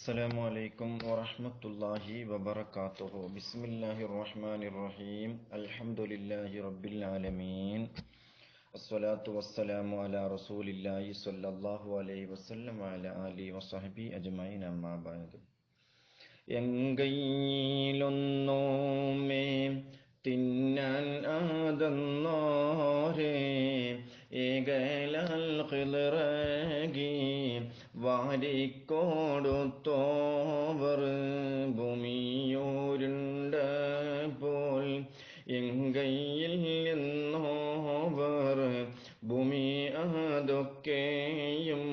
السلام عليكم ورحمة الله وبركاته بسم الله الرحمن الرحيم الحمد لله رب العالمين الصلاة والسلام على رسول الله صلى الله عليه وسلم وعلى آله وصحبه أجمعين أما بعد എങ്കയിലൊന്നുമേ തിന്നാൻ ആദന്നോരേ ഏകലാൽ ഖിളറകി വാരിക്കോടുത്തോവർ ഭൂമിയോരുണ്ടപ്പോൾ എങ്കയിൽ നിന്നോവർ ഭൂമി അതൊക്കെയും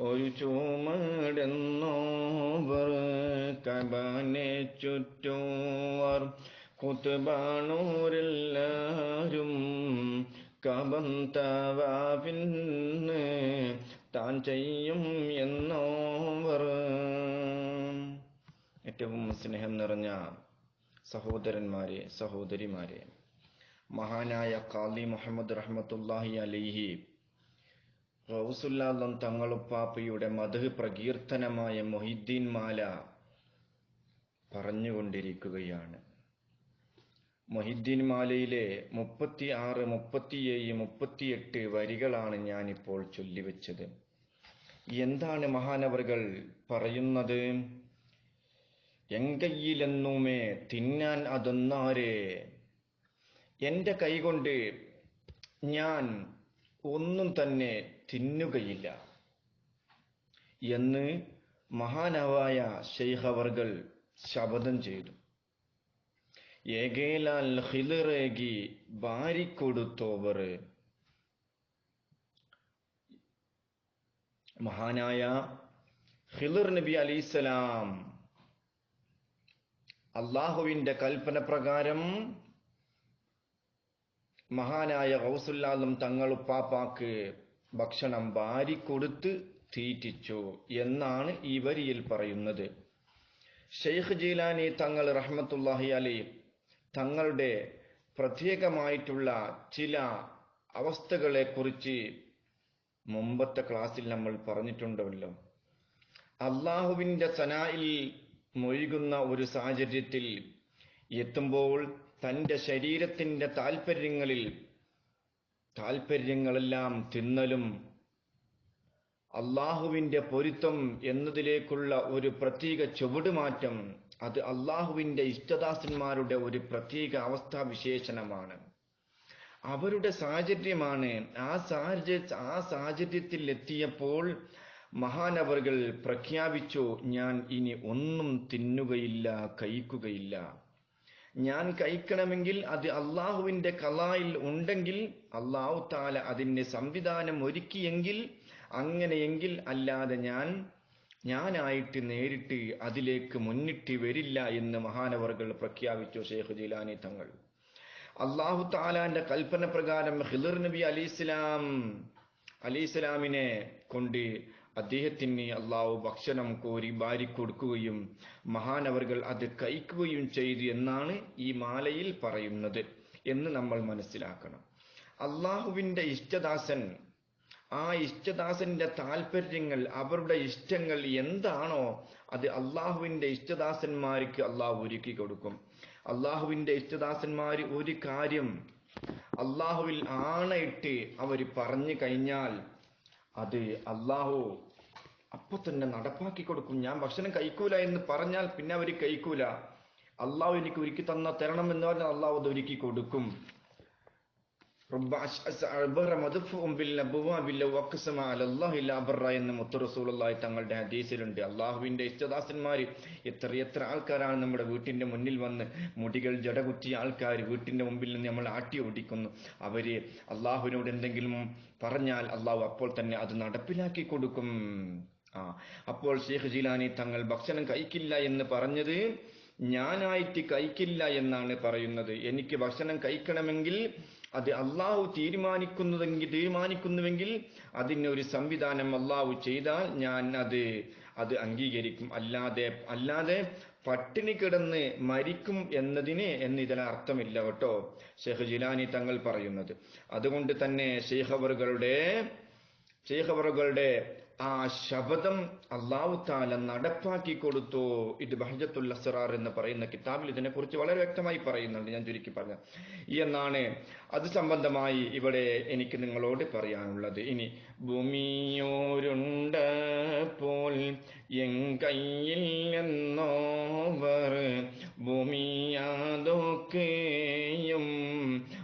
ഒരു ചുമടെന്നോവർ കബനെ ചുറ്റുവർ കുത്തുബാണൂരെല്ലാരും കബം തവാവിന്ന് താൻ ചെയ്യും എന്നോവർ. ഏറ്റവും സ്നേഹം നിറഞ്ഞ സഹോദരന്മാരെ സഹോദരിമാരെ മഹാനായ കാലി മുഹമ്മദ് റഹ്മത്തുല്ലാഹി അലിഹി റൗസുല്ലാദം തങ്ങളുപ്പാപ്പയുടെ മധു പ്രകീർത്തനമായ മൊഹിദ്ദീൻ മാല പറഞ്ഞുകൊണ്ടിരിക്കുകയാണ്. മൊഹിദ്ദീൻ മാലയിലെ മുപ്പത്തി ആറ് മുപ്പത്തിയേഴ് മുപ്പത്തിയെട്ട് വരികളാണ് ഞാനിപ്പോൾ ചൊല്ലിവെച്ചത്. എന്താണ് മഹാനവറുകൾ പറയുന്നത്? എങ്കയിലെന്നുമേ തിന്നാൻ അതൊന്നാരെ? എന്റെ കൈകൊണ്ട് ഞാൻ ഒന്നും തന്നെ തിന്നുകയില്ല എന്ന് മഹാനവായ ഷെയ്ഖവർകൾ ശപഥം ചെയ്തു. ഏകേലാൽ ഹിലറേകി ബാരിക്കൊടുത്തോവർ മഹാനായ ഹിലർ നബി അലിസ്സലാം അള്ളാഹുവിന്റെ കൽപ്പന പ്രകാരം മഹാനായ ഹൗസുല്ലാദും തങ്ങളുപ്പാപ്പാക്ക് ഭക്ഷണം വാരിക്കൊടുത്ത് തീറ്റിച്ചു എന്നാണ് ഈ വരിയിൽ പറയുന്നത്. ഷെയ്ഖ് ജീലാനി തങ്ങൾ റഹ്മത്തുല്ലാഹി അലി തങ്ങളുടെ പ്രത്യേകമായിട്ടുള്ള ചില അവസ്ഥകളെ കുറിച്ച് മുമ്പത്തെ ക്ലാസ്സിൽ നമ്മൾ പറഞ്ഞിട്ടുണ്ടല്ലോ. അള്ളാഹുവിന്റെ സനായിൽ മൊഴുകുന്ന ഒരു സാഹചര്യത്തിൽ എത്തുമ്പോൾ തന്റെ ശരീരത്തിന്റെ താല്പര്യങ്ങളിൽ താല്പര്യങ്ങളെല്ലാം തിന്നലും അള്ളാഹുവിന്റെ പൊരുത്തം എന്നതിലേക്കുള്ള ഒരു പ്രത്യേക ചുവടുമാറ്റം അത് അള്ളാഹുവിന്റെ ഇഷ്ടദാസന്മാരുടെ ഒരു പ്രത്യേക അവസ്ഥാ വിശേഷണമാണ്. അവരുടെ സാഹചര്യമാണ് ആ സാഹചര്യ ആ സാഹചര്യത്തിൽ എത്തിയപ്പോൾ മഹാനവറുകൾ പ്രഖ്യാപിച്ചു ഞാൻ ഇനി ഒന്നും തിന്നുകയില്ല കഴിക്കുകയില്ല. ഞാൻ കഴിക്കണമെങ്കിൽ അത് അള്ളാഹുവിന്റെ കലായിൽ ഉണ്ടെങ്കിൽ അള്ളാഹു താല അതിന്റെ സംവിധാനം ഒരുക്കിയെങ്കിൽ അങ്ങനെയെങ്കിൽ അല്ലാതെ ഞാൻ ഞാനായിട്ട് നേരിട്ട് അതിലേക്ക് മുന്നിട്ട് വരില്ല എന്ന് മഹാനവറുകൾ പ്രഖ്യാപിച്ചു ഷെയ്ഖ് ജിലാനി തങ്ങൾ. അള്ളാഹു താലാന്റെ കൽപ്പന പ്രകാരം ഹിദർ നബി അലി ഇസ്ലാമിനെ കൊണ്ട് അദ്ദേഹത്തിന് അള്ളാഹു ഭക്ഷണം കോരി ബാരി കൊടുക്കുകയും മഹാനവറുകൾ അത് കഴിക്കുകയും ചെയ്തു എന്നാണ് ഈ മാലയിൽ പറയുന്നത് എന്ന് നമ്മൾ മനസ്സിലാക്കണം. അള്ളാഹുവിന്റെ ഇഷ്ടദാസൻ ആ ഇഷ്ടദാസന്റെ താല്പര്യങ്ങൾ അവരുടെ ഇഷ്ടങ്ങൾ എന്താണോ അത് അള്ളാഹുവിന്റെ ഇഷ്ടദാസന്മാർക്ക് അള്ളാഹു ഒരുക്കി കൊടുക്കും. അള്ളാഹുവിന്റെ ഇഷ്ടദാസന്മാർ ഒരു കാര്യം അള്ളാഹുവിൽ ആണയിട്ട് അവർ പറഞ്ഞു കഴിഞ്ഞാൽ അത് അള്ളാഹു അപ്പൊ തന്നെ നടപ്പാക്കി കൊടുക്കും. ഞാൻ ഭക്ഷണം കഴിക്കൂല എന്ന് പറഞ്ഞാൽ പിന്നെ അവർ കഴിക്കൂല. അള്ളാഹു എനിക്ക് ഒരുക്കി തന്ന തരണം എന്ന് പറഞ്ഞാൽ അള്ളാഹു അത് ഒരുക്കി കൊടുക്കും. എന്ന് മുത്തുറസൂലായി തങ്ങളുടെ ഹദീസിലുണ്ട് അള്ളാഹുവിന്റെ ഇഷ്ടദാസന്മാര് എത്ര എത്ര ആൾക്കാരാണ് നമ്മുടെ വീട്ടിന്റെ മുന്നിൽ വന്ന് മുടികൾ ജടകുറ്റിയ ആൾക്കാർ വീട്ടിന്റെ മുമ്പിൽ നിന്ന് നമ്മൾ ആട്ടി ഓടിക്കുന്നു. അവർ അള്ളാഹുവിനോട് എന്തെങ്കിലും പറഞ്ഞാൽ അള്ളാഹു അപ്പോൾ തന്നെ അത് നടപ്പിലാക്കി കൊടുക്കും. ആ അപ്പോൾ ഷെയ്ഖ് ജിലാനി തങ്ങൾ ഭക്ഷണം കഴിക്കില്ല എന്ന് പറഞ്ഞത് ഞാനായിട്ട് കഴിക്കില്ല എന്നാണ് പറയുന്നത്. എനിക്ക് ഭക്ഷണം കഴിക്കണമെങ്കിൽ അത് അള്ളാഹു തീരുമാനിക്കുന്നതെങ്കിൽ തീരുമാനിക്കുന്നുവെങ്കിൽ അതിനൊരു സംവിധാനം അള്ളാഹു ചെയ്താൽ ഞാൻ അത് അത് അംഗീകരിക്കും. അല്ലാതെ അല്ലാതെ പട്ടിണി കിടന്ന് മരിക്കും എന്നതിന് എന്ന് ഇതിന് അർത്ഥമില്ല കേട്ടോ. ഷെയ്ഖ് ജിലാനി തങ്ങൾ പറയുന്നത്. അതുകൊണ്ട് തന്നെ ഷെയ്ഖ് അവറുകളുടെ ഷെയ്ഖ് ആ ശബദം അള്ളാഹു താല നടപ്പാക്കി കൊടുത്തു. ഇത് ബഹജത്തുൽ അസറാർ എന്ന് പറയുന്ന കിതാബിൽ ഇതിനെക്കുറിച്ച് വളരെ വ്യക്തമായി പറയുന്നുണ്ട്. ഞാൻ ചുരുക്കി പറഞ്ഞു എന്നാണ് അത് സംബന്ധമായി ഇവിടെ എനിക്ക് നിങ്ങളോട് പറയാനുള്ളത്. ഇനി ഭൂമിയോരുണ്ട് പോൽ എൻ കയ്യിൽ എന്നോവർ ഭൂമിയാതൊക്കെയും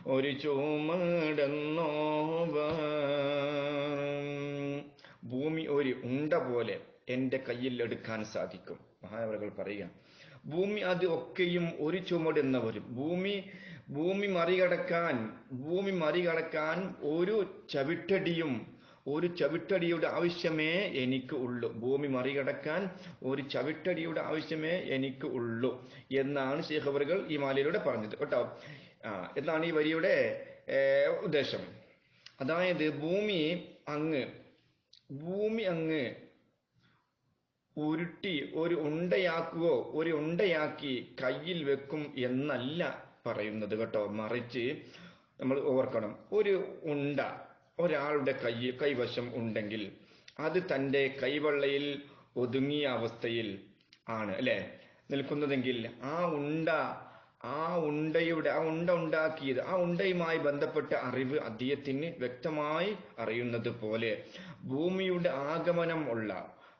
ഒരു ചുമടെന്നോവർ പോലെ എന്റെ കയ്യിൽ എടുക്കാൻ സാധിക്കും. മഹാനവറുകൾ പറയുക ഭൂമി അത് ഒക്കെയും ഒരു ചുമടെന്ന് വരും ഭൂമി ഭൂമി മറികടക്കാൻ ഭൂമി മറികടക്കാൻ ഒരു ചവിട്ടടിയും ഒരു ചവിട്ടടിയുടെ ആവശ്യമേ എനിക്ക് ഉള്ളൂ. ഭൂമി മറികടക്കാൻ ഒരു ചവിട്ടടിയുടെ ആവശ്യമേ എനിക്ക് ഉള്ളൂ എന്നാണ് ശേഖവറുകൾ ഈ മാലയിലൂടെ പറഞ്ഞത് കേട്ടോ. ആ എന്നാണ് ഈ വരിയുടെ ഉദ്ദേശം. അതായത് ഭൂമി അങ്ങ് ഭൂമി അങ്ങ് ഉരുട്ടി ഒരു ഉണ്ടയാക്കുകയോ ഒരു ഉണ്ടയാക്കി കയ്യിൽ വെക്കും എന്നല്ല പറയുന്നത് കേട്ടോ. മറിച്ച് നമ്മൾ ഓർക്കണം ഒരു ഉണ്ട ഒരാളുടെ കൈ കൈവശം ഉണ്ടെങ്കിൽ അത് തന്റെ കൈവെള്ളയിൽ ഒതുങ്ങിയ അവസ്ഥയിൽ ആണ് അല്ലെ? നിൽക്കുന്നതെങ്കിൽ ആ ഉണ്ട ആ ഉണ്ടയുടെ ആ ഉണ്ട ഉണ്ടാക്കിയത് ആ ഉണ്ടയുമായി ബന്ധപ്പെട്ട അറിവ് അദ്ദേഹത്തിന് വ്യക്തമായി അറിയുന്നത് പോലെ ഭൂമിയുടെ ആഗമനം ഉള്ള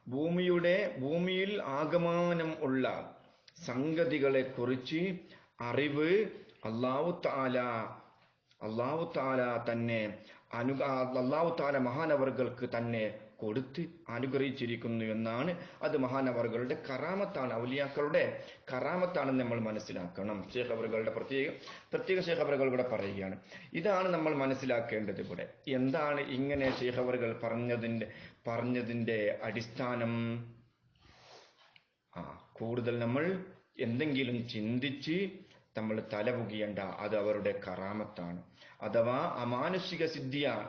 ഭൂമിയുടെ ഭൂമിയിൽ ആഗമനം ഉള്ള സംഗതികളെ കുറിച്ച് അറിവ് അള്ളാഹു താല അള്ളാഹു താല തന്നെ അനു അള്ളാഹു താല മഹാനവറുകൾക്ക് തന്നെ കൊടുത്ത് അനുഗ്രഹിച്ചിരിക്കുന്നു എന്നാണ് അത് മഹാനവറുകളുടെ കറാമത്താണ്. ഔലിയാക്കളുടെ കറാമത്താണെന്ന് നമ്മൾ മനസ്സിലാക്കണം. ഷേഖ് പ്രത്യേക പ്രത്യേക ഷേഖ് ഇവിടെ പറയുകയാണ്. ഇതാണ് നമ്മൾ മനസ്സിലാക്കേണ്ടത് ഇവിടെ. എന്താണ് ഇങ്ങനെ ഷേഖ് അവറുകൾ പറഞ്ഞതിന്റെ പറഞ്ഞതിന്റെ അടിസ്ഥാനം ആ കൂടുതൽ നമ്മൾ എന്തെങ്കിലും ചിന്തിച്ച് നമ്മൾ തലപുകയണ്ട അത് അവരുടെ കറാമത്താണ്. അഥവാ അമാനുഷിക സിദ്ധിയാണ്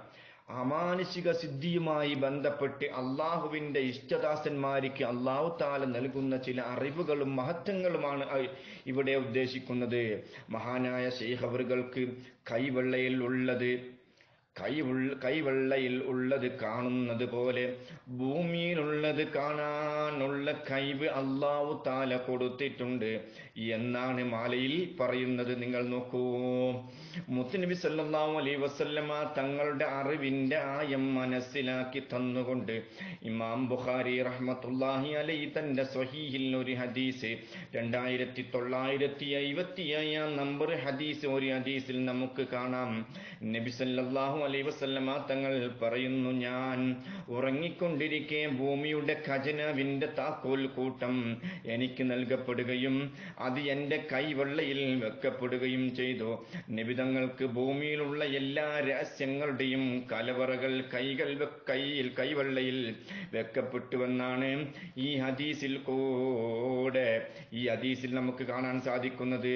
അമാനുഷിക സിദ്ധിയുമായി ബന്ധപ്പെട്ട് അള്ളാഹുവിന്റെ ഇഷ്ടദാസന്മാർക്ക് അള്ളാഹു താല നൽകുന്ന ചില അറിവുകളും മഹത്വങ്ങളുമാണ് ഇവിടെ ഉദ്ദേശിക്കുന്നത്. മഹാനായ ശേഖവറുകൾക്ക് കൈവെള്ളയിൽ ഉള്ളത് കൈവെള്ളയിൽ ഉള്ളത് കാണുന്നത് പോലെ ഭൂമിയിലുള്ളത് കാണാനുള്ള കൈവ് അള്ളാഹു താല കൊടുത്തിട്ടുണ്ട്. എന്നാണ് മാലയിൽ പറയുന്നത്. നിങ്ങൾ നോക്കൂ. മുത്തുനബി സല്ലല്ലാഹു അലൈ വസല്ലമ തങ്ങളുടെ അറിവിന്റെ ആയം മനസ്സിലാക്കി തന്നുകൊണ്ട് ഇമാം ബുഖാരി റഹ്മത്തുള്ളാഹി അലൈ തന്റെ സ്വഹീഹിൽ ഒരു ഹദീസ് രണ്ടായിരത്തി തൊള്ളായിരത്തി ഏഴാം നമ്പർ ഹദീസ് ഒരു ഹദീസിൽ നമുക്ക് കാണാം. നബി സല്ലല്ലാഹു അലൈഹി വസല്ലമ തങ്ങൾ പറയുന്നു ഞാൻ ഉറങ്ങിക്കൊണ്ടിരിക്കെ ഭൂമിയുടെ ഖജനാവിന്റെ താക്കോൽ കൂട്ടം എനിക്ക് നൽകപ്പെടുകയും അത് എന്റെ കൈവെള്ളയിൽ വെക്കപ്പെടുകയും ചെയ്തു. നിബിതങ്ങൾക്ക് ഭൂമിയിലുള്ള എല്ലാ രഹസ്യങ്ങളുടെയും കലവറകൾ കൈകൾ കൈയിൽ കൈവെള്ളയിൽ വെക്കപ്പെട്ടുവെന്നാണ് ഈ ഹദീസിൽ കൂടെ ഈ ഹദീസിൽ നമുക്ക് കാണാൻ സാധിക്കുന്നത്.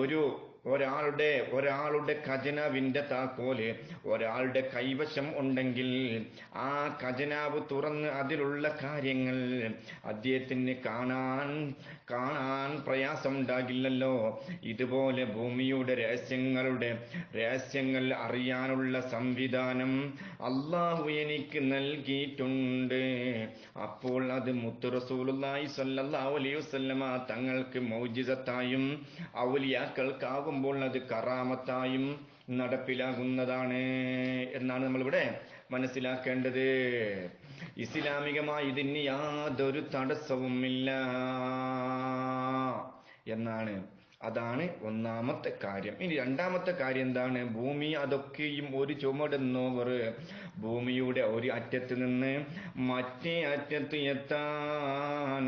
ഒരു ഒരാളുടെ ഒരാളുടെ ഖജനാവിന്റെ താക്കോൽ ഒരാളുടെ കൈവശം ഉണ്ടെങ്കിൽ ആ ഖജനാവ് തുറന്ന് അതിലുള്ള കാര്യങ്ങൾ അദ്ദേഹത്തിന് കാണാൻ കാണാൻ പ്രയാസം ഉണ്ടാകില്ലല്ലോ ഇതുപോലെ ഭൂമിയുടെ രഹസ്യങ്ങളുടെ രഹസ്യങ്ങൾ അറിയാനുള്ള സംവിധാനം അള്ളാഹു എനിക്ക് നൽകിയിട്ടുണ്ട്. അപ്പോൾ അത് മുത്തു റസൂലുള്ളാഹി സ്വല്ലല്ലാഹു അലൈഹി തങ്ങൾക്ക് മൗജിസത്തായും ഔലിയാക്കൾക്കാകുമ്പോൾ അത് കറാമത്തായും നടപ്പിലാകുന്നതാണ് എന്നാണ് നമ്മളിവിടെ മനസ്സിലാക്കേണ്ടത്. ഇസ്ലാമികമായി ഇതിന് യാതൊരു തടസ്സവുമില്ല എന്നാണ്. അതാണ് ഒന്നാമത്തെ കാര്യം. ഇനി രണ്ടാമത്തെ കാര്യം എന്താണ്? ഭൂമി അതൊക്കെയും ഒരു ചുമടുന്നവർ ഭൂമിയുടെ ഒരു അറ്റത്ത് നിന്ന് മറ്റേ അറ്റത്ത് എത്താൻ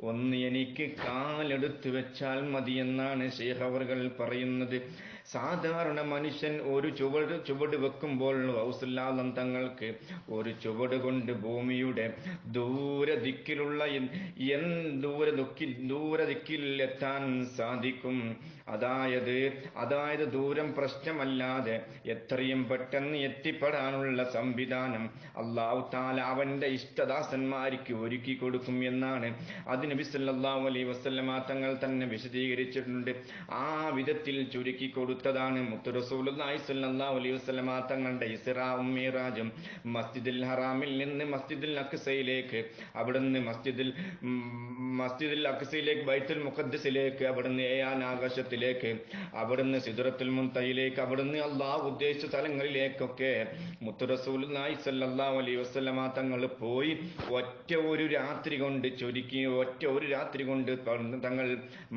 ഒന്ന് എനിക്ക് കാലെടുത്ത് വെച്ചാൽ മതി എന്നാണ് ശേഖ് അവർകൾ പറയുന്നത്. സാധാരണ മനുഷ്യൻ ഒരു ചുവട് ചുവട് വെക്കുമ്പോൾ ഹൗസുല്ലാദം തങ്ങൾക്ക് ഒരു ചുവട് കൊണ്ട് ഭൂമിയുടെ ദൂര ദിക്കിലുള്ള എൻ- ദൂരദിക്കിൽ ദൂര ദിക്കിൽ ദൂര ദിക്കിൽ എത്താൻ സാധിക്കും. അതായത് അതായത് ദൂരം പ്രശ്നമല്ലാതെ എത്രയും പെട്ടെന്ന് എത്തിപ്പെടാനുള്ള സംവിധാനം അള്ളാഹു താല അവന്റെ ഇഷ്ടദാസന്മാർക്ക് ഒരുക്കി കൊടുക്കും എന്നാണ്. അതിന് നബി അലൈ അലൈഹി വസല്ലമ തങ്ങൾ തന്നെ വിശദീകരിച്ചിട്ടുണ്ട്. ആ വിധത്തിൽ ചുരുക്കി കൊടുത്ത കൊടുത്തതാണ്. മുത്തുറസൂലുള്ളാഹി സ്വല്ലല്ലാഹു അലൈഹി തങ്ങളുടെ ഇസിറാവും മീറാജും മസ്ജിദിൽ ഹറാമിൽ നിന്ന് മസ്ജിദിൽ അക്സയിലേക്ക് അവിടുന്ന് മസ്ജിദിൽ മസ്ജിദിൽ അക്സയിലേക്ക് ബൈത്തുൽ മുഖദ്സിലേക്ക് അവിടുന്ന് ഏയാൻ ആകാശത്തിലേക്ക് അവിടുന്ന് സിദുറത്തുൽ മുൻതയിലേക്ക് അവിടുന്ന് അള്ളാഹ് ഉദ്ദേശിച്ച സ്ഥലങ്ങളിലേക്കൊക്കെ മുത്തുറസൂലുള്ളാഹി സ്വല്ലല്ലാഹു അലൈഹി വസല്ലമ തങ്ങൾ പോയി ഒറ്റ ഒരു രാത്രി കൊണ്ട് ചുരുക്കി ഒറ്റ ഒരു രാത്രി കൊണ്ട് തങ്ങൾ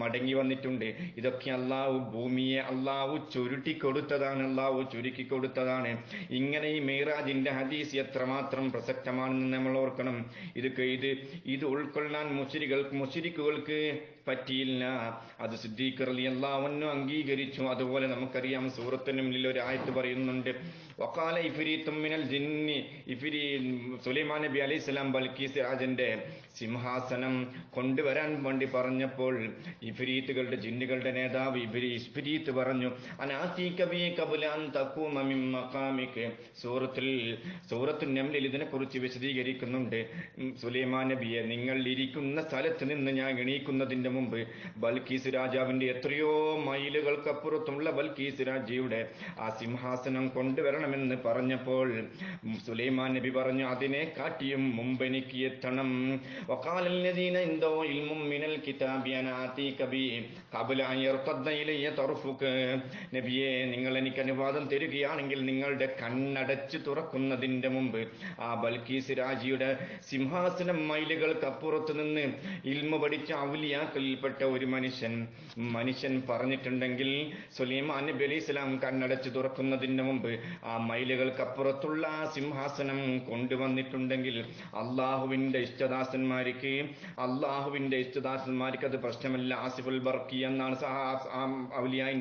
മടങ്ങി വന്നിട്ടുണ്ട്. ഇതൊക്കെ അള്ളാഹു ഭൂമിയെ അള്ളാഹു ചുരുട്ടി കൊടുത്തതാണ് അള്ളാഹു ചുരുക്കി കൊടുത്തതാണ്. ഇങ്ങനെ ഈ മീറാജിന്റെ ഹദീസ് എത്രമാത്രം പ്രസക്തമാണെന്ന് നമ്മൾ ഓർക്കണം. ഇത് ഇത് ഇത് ഉൾക്കൊള്ളാൻ മുസിരികൾ മുസിരിക്കുകൾക്ക് പറ്റിയില്ല. അത് സിദ്ദീഖ് റളിയല്ലാഹു അംഗീകരിച്ചു. അതുപോലെ നമുക്കറിയാം സൂറത്തിനും ഒരു ആയത്ത് പറയുന്നുണ്ട് വഖാല ഇഫിരി തുമ്മിനൽ ജിന്നി ഇഫിരി സുലൈമാൻ നബി അലൈഹി സ്വലാം ബൽക്കീസ് രാജന്റെ സിംഹാസനം കൊണ്ടുവരാൻ വേണ്ടി പറഞ്ഞപ്പോൾ ഇഫിരീത്തുകളുടെ ജിന്നുകളുടെ നേതാവ് ഇഫിരി ഇഫിരീത്ത് പറഞ്ഞു സൂറത്തിൽ സൂറത്തുൽ നംലിൽ ഇതിനെക്കുറിച്ച് വിശദീകരിക്കുന്നുണ്ട്. സുലൈമാൻ നബിയെ നിങ്ങൾ ഇരിക്കുന്ന സ്ഥലത്ത് നിന്ന് ഞാൻ എണീക്കുന്നതിന്റെ മുമ്പ് ബൽക്കീസ് രാജാവിന്റെ എത്രയോ മൈലുകൾക്കപ്പുറത്തുള്ള ബൽക്കീസ് രാജയുടെ ആ സിംഹാസനം എത്തണമെന്ന് പറഞ്ഞപ്പോൾ സുലൈമാൻ നബി പറഞ്ഞു അതിനെ കാട്ടിയും മുമ്പ് എനിക്ക് എത്തണം. നബിയെ നിങ്ങൾ എനിക്ക് അനുവാദം തരികയാണെങ്കിൽ നിങ്ങളുടെ കണ്ണടച്ച് തുറക്കുന്നതിന്റെ മുമ്പ് ആ ബൽക്കീസ് രാജിയുടെ സിംഹാസനം മൈലുകൾക്കപ്പുറത്ത് നിന്ന് ഇൽമ പഠിച്ച ഔലിയാക്കലിൽപ്പെട്ട ഒരു മനുഷ്യൻ മനുഷ്യൻ പറഞ്ഞിട്ടുണ്ടെങ്കിൽ സുലൈമാൻ നബി അലൈഹി ഇസ്ലാം കണ്ണടച്ച് തുറക്കുന്നതിന് മുമ്പ് ആ മൈലുകൾക്കപ്പുറത്തുള്ള സിംഹാസനം കൊണ്ടുവന്നിട്ടുണ്ടെങ്കിൽ അള്ളാഹുവിന്റെ ഇഷ്ടദാസന്മാർക്ക് അള്ളാഹുവിന്റെ ഇഷ്ടദാസന്മാർക്ക് അത് പ്രശ്നമല്ല. ആസിഫുൽ ബർക്കി എന്നാണ് സഹാ-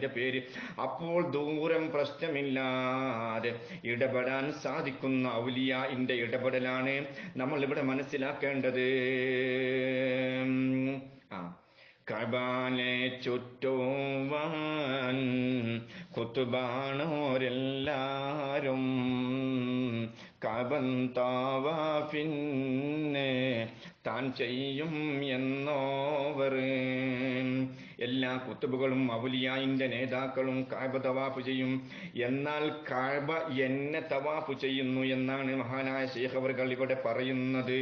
പേര്. അപ്പോൾ ദൂരം പ്രശ്നമില്ലാതെ ഇടപെടാൻ സാധിക്കുന്ന ഔലിയായിന്റെ ഇടപെടലാണ് നമ്മൾ ഇവിടെ മനസ്സിലാക്കേണ്ടത്. ആ. കബാലെ ചുറ്റുവാൻ കുത്തുബാണോരെല്ലാരും കബൻ താവാഫിന്നെ താൻ ചെയ്യും എന്നോവർ. എല്ലാ കുത്തുബുകളും മൗലിയായിന്റെ നേതാക്കളും കാബ തവാഫ് ചെയ്യും. എന്നാൽ കാബ എന്നെ തവാഫ് ചെയ്യുന്നു എന്നാണ് മഹാനായ ശേഖ് അവർകൾ ഇവിടെ പറയുന്നത്.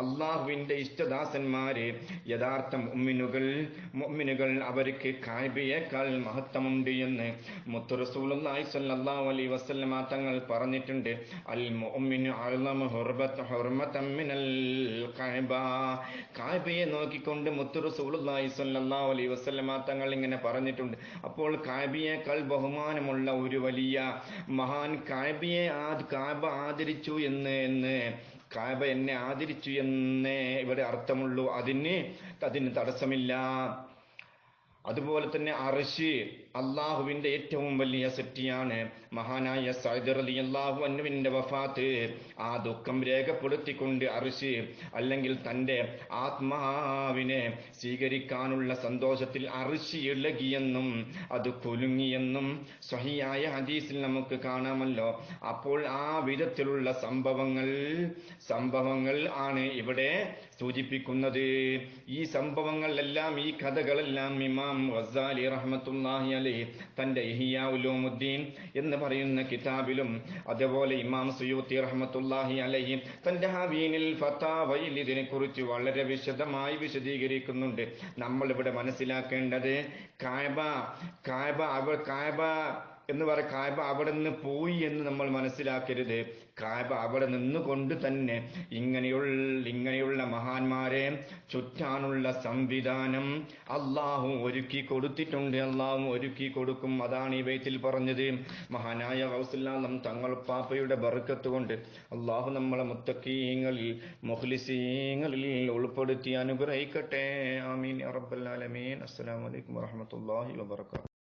അള്ളാഹുവിന്റെ ഇഷ്ടദാസന്മാര് യഥാർത്ഥ മുഅ്മിനുകൾ മുഅ്മിനുകൾ അവർക്ക് കാബയേക്കാൾ മഹത്വമുണ്ട് എന്ന് മുത്തുറസൂലി സ്വല്ലല്ലാഹു അലൈഹി വസല്ലമ തങ്ങൾ പറഞ്ഞിട്ടുണ്ട്. അൽ മുഅ്മിനു അഅ്ലമ ഹുർമതൻ മിനൽ നോക്കിക്കൊണ്ട് മുത്തുറസൂലി സ്വല്ലല്ലാഹു അലൈഹി വസല്ലമ തങ്ങൾ ഇങ്ങനെ പറഞ്ഞിട്ടുണ്ട്. അപ്പോൾ കാബിയേക്കാൾ ബഹുമാനമുള്ള ഒരു വലിയ മഹാൻ കാബിയെ ആ കാബ ആദരിച്ചു എന്ന് എന്ന് കാബ എന്നെ ആദരിച്ചു എന്നേ ഇവിടെ അർത്ഥമുള്ളൂ. അതിന് അതിന് തടസ്സമില്ല. അതുപോലെ തന്നെ അർഷ് അള്ളാഹുവിന്റെ ഏറ്റവും വലിയ സെറ്റിയാണ്. മഹാനായ സൈദർ അലി അള്ളാഹു അന്നുവിന്റെ വഫാത്ത്. ആ ദുഃഖം രേഖപ്പെടുത്തിക്കൊണ്ട് അർഷ് അല്ലെങ്കിൽ തന്റെ ആത്മാവിനെ സ്വീകരിക്കാനുള്ള സന്തോഷത്തിൽ അർഷ് ഇളകിയെന്നും അത് കുലുങ്ങിയെന്നും സ്വഹിയായ ഹദീസിൽ നമുക്ക് കാണാമല്ലോ. അപ്പോൾ ആ വിധത്തിലുള്ള സംഭവങ്ങൾ സംഭവങ്ങൾ ആണ് ഇവിടെ സൂചിപ്പിക്കുന്നത്. ഈ സംഭവങ്ങളെല്ലാം ഈ കഥകളെല്ലാം ഇമാം വസാലി റഹ്മത്തുല്ലാഹി അലി തന്റെ ഇഹിയാ ഉലൂമുദ്ദീൻ എന്ന് പറയുന്ന കിതാബിലും അതുപോലെ ഇമാം സുയൂത്തി റഹ്മത്തുല്ലാഹി അലൈഹി തന്റെ ഹവീനിൽ ഫത്താവയിൽ ഇതിനെക്കുറിച്ച് വളരെ വിശദമായി വിശദീകരിക്കുന്നുണ്ട്. നമ്മളിവിടെ മനസ്സിലാക്കേണ്ടത് കായബ കായബ അവ കായബ എന്ന് പറ കായബ അവിടെ നിന്ന് പോയി എന്ന് നമ്മൾ മനസ്സിലാക്കരുത്. കായബ അവിടെ നിന്നുകൊണ്ട് തന്നെ ഇങ്ങനെയുള്ള ഇങ്ങനെയുള്ള മഹാന്മാരെ ചുറ്റാനുള്ള സംവിധാനം അള്ളാഹു ഒരുക്കി കൊടുത്തിട്ടുണ്ട്. അള്ളാഹു ഒരുക്കി കൊടുക്കും. അതാണ് ഈ വയത്തിൽ പറഞ്ഞത്. മഹാനായ ഹൗസുല്ലാം തങ്ങൾ പാപ്പയുടെ ബറുക്കത്ത് കൊണ്ട് അള്ളാഹു നമ്മളെ മുത്തക്കീങ്ങളിൽ മുഹ്ലിസീങ്ങളിൽ ഉൾപ്പെടുത്തി അനുഗ്രഹിക്കട്ടെ. ആമീൻ. റബ്ബൽ ആലമീൻ. അസ്സലാമു അലൈക്കും വറഹ്മത്തുള്ളാഹി വബറകാതുഹു.